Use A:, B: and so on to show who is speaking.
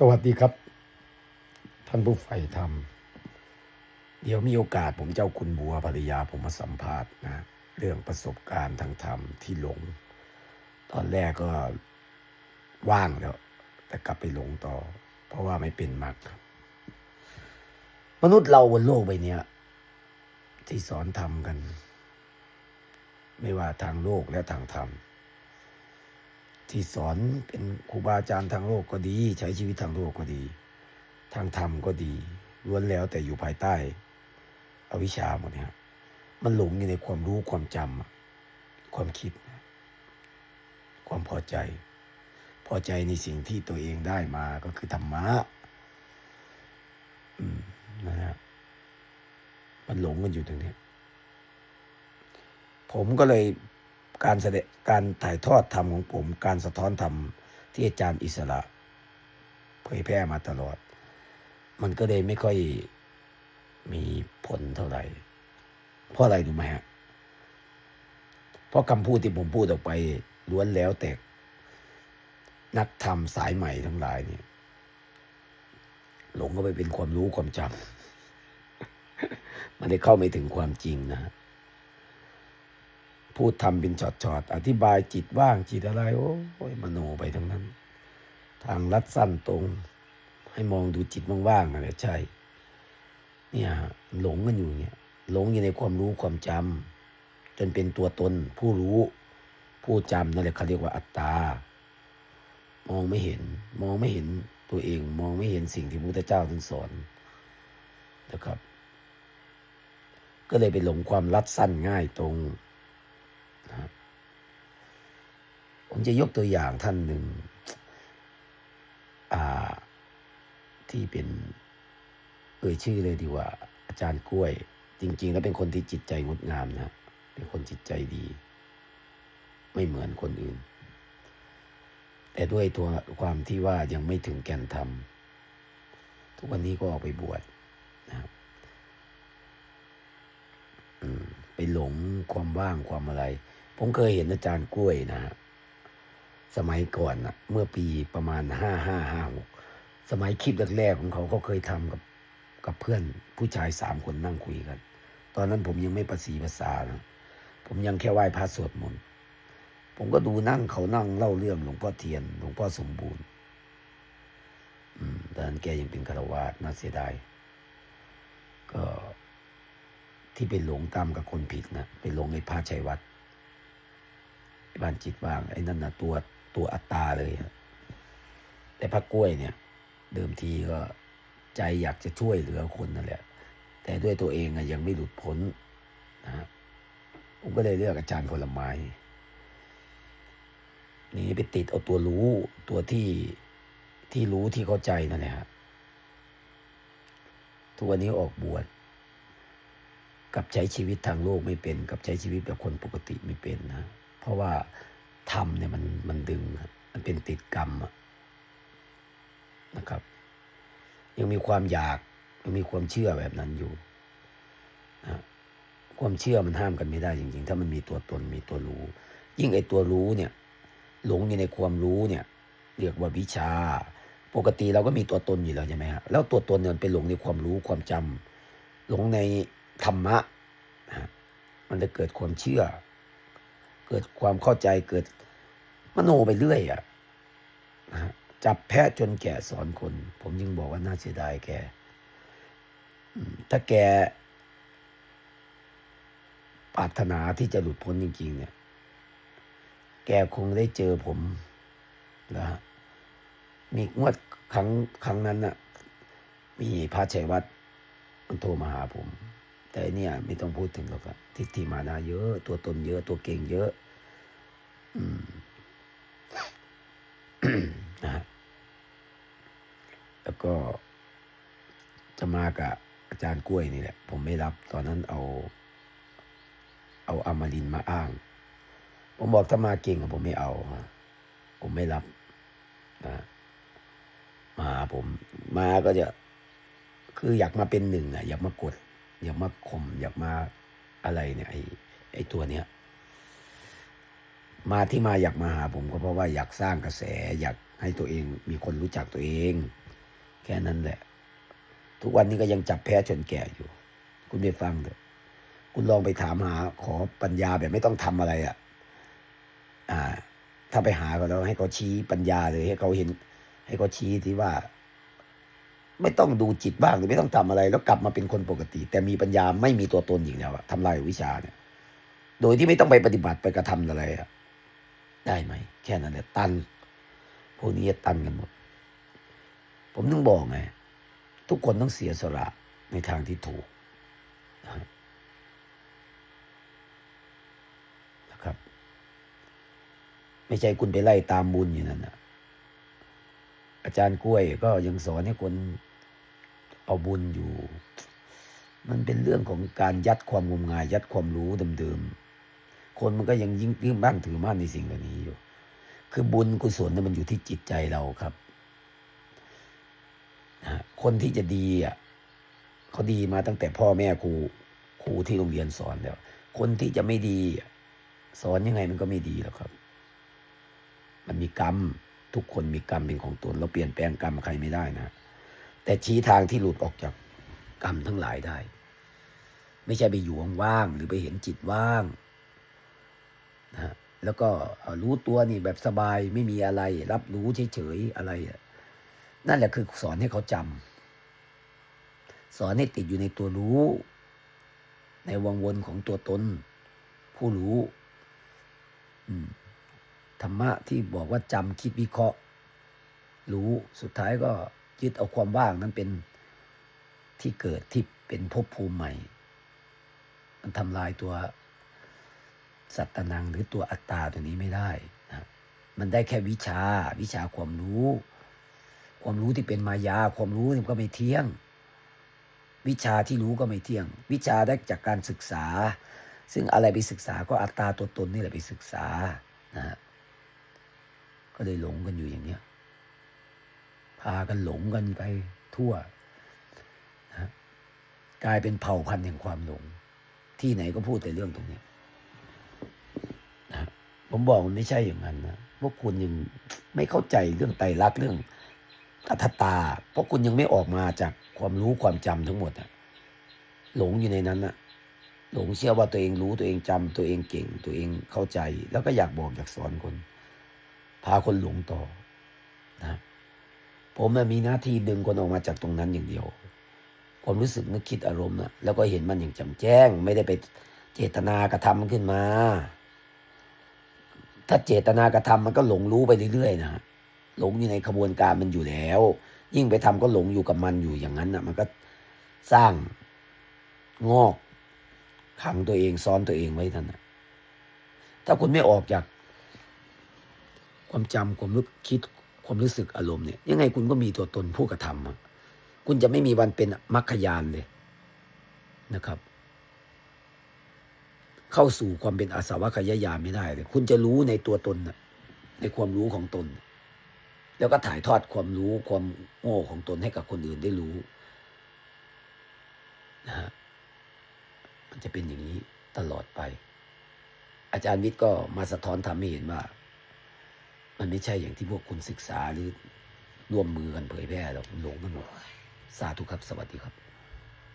A: สวัสดีครับ ท่านผู้ใฝ่ธรรม เดี๋ยวมีโอกาสผมเจ้าคุณบัวภรรยาผมมาสัมภาษณ์นะ เรื่องประสบการณ์ทางธรรมที่หลง ตอนแรกก็ว่างแล้ว แต่กลับไปหลงต่อ เพราะว่าไม่เป็นมรรคมนุษย์เราบนโลกใบนี้ที่สอนธรรมกัน ไม่ว่าทางโลกและทางธรรม ที่สอนเป็นครูบาอาจารย์ทางโลกก็ดี ใช้ชีวิตทางโลกก็ดี ทางธรรมก็ดีล้วนแล้วแต่อยู่ภายใต้ อวิชชาหมดเนี่ยครับมันหลงอยู่ในความรู้ความจำอะความคิด ความพอใจ พอใจในสิ่งที่ตัวเองได้มาก็คือธรรมะอืมนะฮะมันหลงกันอยู่ตรงนี้ผมก็เลย การแสดงการถ่ายทอดธรรมของผม การสะท้อนธรรมที่อาจารย์อิสระ เผยแพร่มาตลอด มันก็เลยไม่ค่อยมีผลเท่าไหร่ เพราะอะไรรู้ไหมฮะ เพราะคำพูดที่ผมพูดออกไปล้วนแล้วแต่นักธรรมสายใหม่ทั้งหลายเนี่ย หลงก็ไปเป็นความรู้ความจำมันได้เข้าไม่ถึงความจริงนะฮะ พูดทำเป็นช็อตๆอธิบายจิตว่างจิตอะไร โอ้ยมโนไปทั้งนั้น ทางลัดสั้นตรง ให้มองดูจิตว่างๆอะไรใช่ เนี่ยหลงกันอยู่เนี่ย หลงอยู่ในความรู้ความจำจนเป็นตัวตน ผู้รู้ ผู้จำนั่นแหละเขาเรียกว่าอัตตามองไม่เห็น มองไม่เห็นตัวเอง มองไม่เห็นสิ่งที่พระพุทธเจ้าท่านสอนนะครับ ก็เลยไปหลงความลัดสั้นง่ายตรง ผมจะยกตัวอย่างท่านหนึ่งที่เป็นเอ่ยชื่อเลยดีกว่า อาจารย์กล้วย จริง ๆ แล้วเป็นคนที่จิตใจงดงามนะเป็นคนจิตใจดี ไม่เหมือนคนอื่น แต่ด้วยตัวความที่ว่ายังไม่ถึงแก่นธรรมทุกวันนี้ก็ออกไปบวชนะครับไปหลงความว่างความอะไร ผมเคยเห็นอาจารย์กล้วยนะฮะสมัยก่อนนะเมื่อปีประมาณห้าห้าห้าหกสมัยคลิปแรกๆของเขาเขาเคยทำกับกับเพื่อนผู้ชายสามคนนั่งคุยกัน ตอนนั้นผมยังไม่ประสีภาษานะผมยังแค่ไหว้พระสวดมนต์ผมก็ดูนั่งเขานั่งเล่าเรื่องหลวงพ่อเทียนหลวงพ่อสมบูรณ์อืมตอนนั้นแกยังเป็นคารวาสน่าเสียดายก็ที่ไปหลงตามกับคนผิดนะไปหลงในพระชัยวัด บ้านจิตว่างไอ้นั่นนะตัวตัวอัตตาเลยฮะแต่พระกล้วยเนี่ย เดิมทีก็ใจอยากจะช่วยเหลือคนนั่นแหละ แต่ด้วยตัวเองอะยังไม่หลุดพ้นนะฮะผมก็เลยเลือกอาจารย์ผลไม้นี่ไปติดเอาตัวรู้ตัวที่ที่รู้ที่เข้าใจนั่นแหละฮะทุกวันนี้ออกบวชกับใช้ชีวิตทางโลกไม่เป็น กับใช้ชีวิตแบบคนปกติไม่เป็นนะ เพราะว่าธรรมเนี่ยมันมันดึง มันเป็นติดกรรมนะครับ ยังมีความอยากยังมีความเชื่อแบบนั้นอยู่นะความเชื่อมันห้ามกันไม่ได้จริง ๆ ถ้ามันมีตัวตนมีตัวรู้ ยิ่งไอ้ตัวรู้เนี่ย หลงอยู่ในความรู้เนี่ย เรียกว่าวิชา ปกติเราก็มีตัวตนอยู่แล้วใช่ไหมฮะแล้วตัวตนเนี่ยมันไปหลงในความรู้ความจำหลงในธรรมะนะมันจะเกิดความเชื่อ เกิดความเข้าใจเกิดมโนไปเรื่อยอะนะฮะจับแพะจนแก่สอนคน ผมยังบอกว่าน่าเสียดายแกถ้าแกปรารถนาที่จะหลุดพ้นจริง ๆ เนี่ย แกคงได้เจอผมนะฮะมีงวดครั้งครั้งนั้นน่ะมีพระชัยวัดมันโทรมาหาผม แต่เนี่ยไม่ต้องพูดถึงหรอกครับทิฏฐิมานะเยอะ ตัวตนเยอะ ตัวเก่งเยอะ อืมนะฮะแล้วก็จะมากับอาจารย์กล้วยนี่แหละ ผมไม่รับ ตอนนั้นเอา เอาอมารินมาอ้าง ผมบอกถ้ามาเก่งผมไม่เอา ผมไม่รับนะมาผม มาก็จะ คืออยากมาเป็นหนึ่งอะอยากมากด อยากมาข่มอยากมาอะไรเนี่ยไอ้ไอ้ตัวเนี้ยมาที่มาอยากมาหาผมก็เพราะว่าอยากสร้างกระแส อยากให้ตัวเองมีคนรู้จักตัวเอง แค่นั้นแหละ ทุกวันนี้ก็ยังจับแพ้ชนแก่อยู่ คุณไปฟังเถอะคุณลองไปถามหาขอปัญญาแบบไม่ต้องทำอะไรอะ่ะ อ่า ถ้าไปหาเขาแล้วให้เขาชี้ปัญญาเลยให้เขาเห็น ให้เขาชี้ที่ว่า ไม่ต้องดูจิตบ้างหรือไม่ต้องทำอะไร แล้วกลับมาเป็นคนปกติ แต่มีปัญญาไม่มีตัวตนอีกแล้วอะทำลายวิชาเนี่ย โดยที่ไม่ต้องไปปฏิบัติไปกระทำอะไรอะได้ไหมแค่นั้นแหละตันพวกนี้ตันกันหมด ผมต้องบอกไงทุกคนต้องเสียสละในทางที่ถูกนะครับนะครับไม่ใช่คุณไปไล่ตามบุญอย่างนั้นนะอาจารย์กล้วยก็ยังสอนให้คน เอาบุญอยู่ มันเป็นเรื่องของการยัดความงมงาย ยัดความรู้เดิมๆ คนมันก็ยังยิ่งยิ่งบ้านถือมั่นในสิ่งเหล่านี้อยู่ คือบุญกุศลเนี่ยมันอยู่ที่จิตใจเราครับนะคนที่จะดีอะเขาดีมาตั้งแต่พ่อแม่ครูครูที่โรงเรียนสอนแล้ว คนที่จะไม่ดีสอนยังไงมันก็ไม่ดีหรอกครับ มันมีกรรม ทุกคนมีกรรมเป็นของตน เราเปลี่ยนแปลงกรรมใครไม่ได้นะ แต่ชี้ทางที่หลุดออกจากกรรมทั้งหลายได้ ไม่ใช่ไปอยู่ว่างๆหรือไปเห็นจิตว่างนะฮะแล้วก็รู้ตัวนี่แบบสบายไม่มีอะไร รับรู้เฉยๆอะไร นั่นแหละคือสอนให้เขาจำสอนให้ติดอยู่ในตัวรู้ ในวังวนของตัวตน ผู้รู้ธรรมะที่บอกว่าจำคิดวิเคราะห์ รู้สุดท้ายก็ ยึดเอาความว่างนั้นเป็นที่เกิดที่เป็นภพภูมิใหม่ มันทำลายตัวสัตตนังหรือตัวอัตตาตัวนี้ไม่ได้นะมันได้แค่วิชา วิชาความรู้ ความรู้ที่เป็นมายา ความรู้นี่ก็ไม่เที่ยง วิชาที่รู้ก็ไม่เที่ยง วิชาได้จากการศึกษา ซึ่งอะไรไปศึกษาก็อัตตาตัวตนนี่แหละไปศึกษานะฮะก็เลยหลงกันอยู่อย่างเนี้ยากันหลงกันไปทั่วนะกลายเป็นเผ่าพันธุ์แห่งความหลง ที่ไหนก็พูดแต่เรื่องตรงนี้นะผมบอกมันไม่ใช่อย่างนั้นนะพวกคุณยังไม่เข้าใจเรื่องไตรลักษณ์เรื่องอัตตาเพราะคุณยังไม่ออกมาจากความรู้ความจำทั้งหมดอะหลงอยู่ในนั้นอะหลงเชื่อว่าตัวเองรู้ตัวเองจำตัวเองเก่ง ตัวเองเข้าใจ แล้วก็อยากบอกอยากสอนคน พาคนหลงต่อนะ ผมนะมีหน้าที่ดึงคนออกมาจากตรงนั้นอย่างเดียว ความรู้สึกนึกคิดอารมณ์นะแล้วก็เห็นมันอย่างจำแจ้ง ไม่ได้ไปเจตนากระทำมันขึ้นมา ถ้าเจตนากระทำมันก็หลงรู้ไปเรื่อยๆนะหลงอยู่ในขบวนการมันอยู่แล้ว ยิ่งไปทำก็หลงอยู่กับมันอยู่อย่างนั้นนะมันก็สร้างงอกขังตัวเองซ้อนตัวเองไว้ท่านนะถ้าคุณไม่ออกจาก ความจำความรู้คิด ความรู้สึกอารมณ์เนี่ยยังไงคุณก็มีตัวตนผู้กระทำคุณจะไม่มีวันเป็นมรรคยานเลยนะครับ เข้าสู่ความเป็นอาสาวะขยายานไม่ได้เลยคุณจะรู้ในตัวตนน่ในความรู้ของตน แล้วก็ถ่ายทอดความรู้ความโง่ของตนให้กับคนอื่นได้รู้นะฮะมันจะเป็นอย่างนี้ตลอดไป อาจารย์วิทย์ก็มาสะท้อนทำให้เห็นว่า มันไม่ใช่อย่างที่พวกคุณศึกษาหรือร่วมมือกันเผยแพร่หรอกหลงกันหมดสาธุครับ สวัสดีครับ